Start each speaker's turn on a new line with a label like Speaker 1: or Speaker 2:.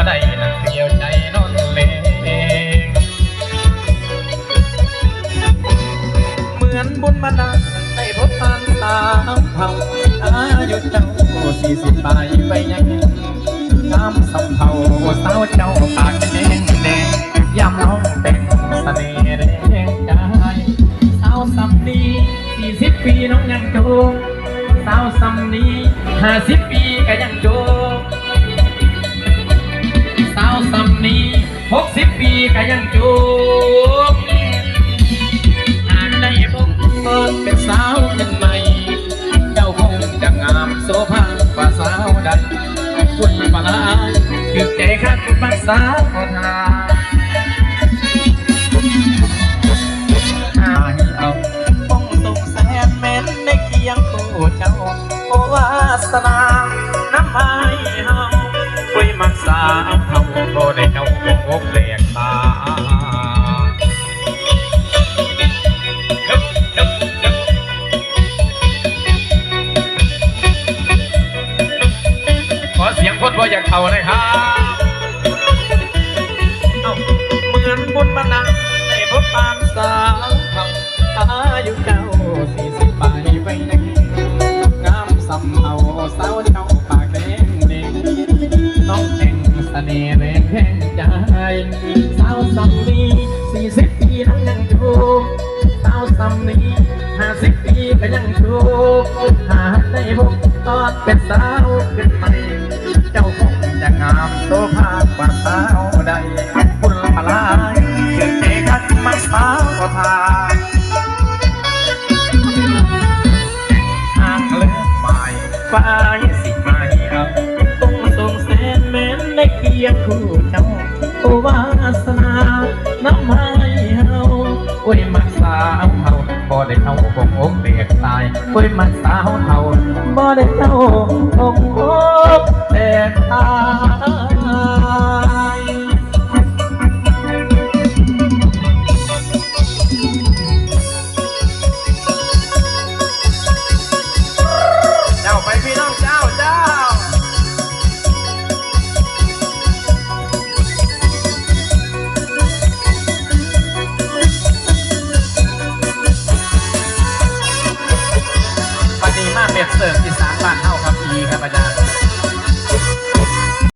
Speaker 1: บ่ได้นั่เดียวใจนอนเลงเหมือนบุญมานาได้พบปานตาเผาอายุเจ้าสี่สิบปลายไปยังน้ำสำเภาสาวเจ้าปากแดงแดงยามน้องแต่งเสน่ห์แรงกายสาวสำนีสี่สิบปีน้องยังจูงสาวสำนีห้าสิบปีาษาขอทานหาให้เอาป้องสุขแสนแม้นในเคียงคู่เจ้าโอวาสนาน้ำไม้เฮาคุยมักสาวเฮาบ่ได้เจ้าคงอกแหลกตาขอเสียงคนบ่าอยากเท่าเลยครับ เจ้าปากแดงเด่งน้องแต่งเสน่ห์แรงแห่งใจสาวสำนีสี่สิบปีทั้งยังชูสาวสำนีห้าสิบปีก็ยังชูหาได้พบตอนเป็นสาวขึ้นใหม่เจ้าคงจะงามโซภากว่าสาวใดคุณพลายเกิดเจกันมาสาวทางทางเลือกใหม่ฝ่าย คียงคู่เจ้าโอวาสนาน้ำไม้เฮาโอ้ยมักสาวเฮาบ่ได้เท่าคงอกเบียกตายโอ้ยมักสาวเฮาบ่ได้เท่าคงอกเบียกตาย ปฏิมาเปรียบเสิร์ฟอีสานบ้านเฮาครับอีครับอาจารย์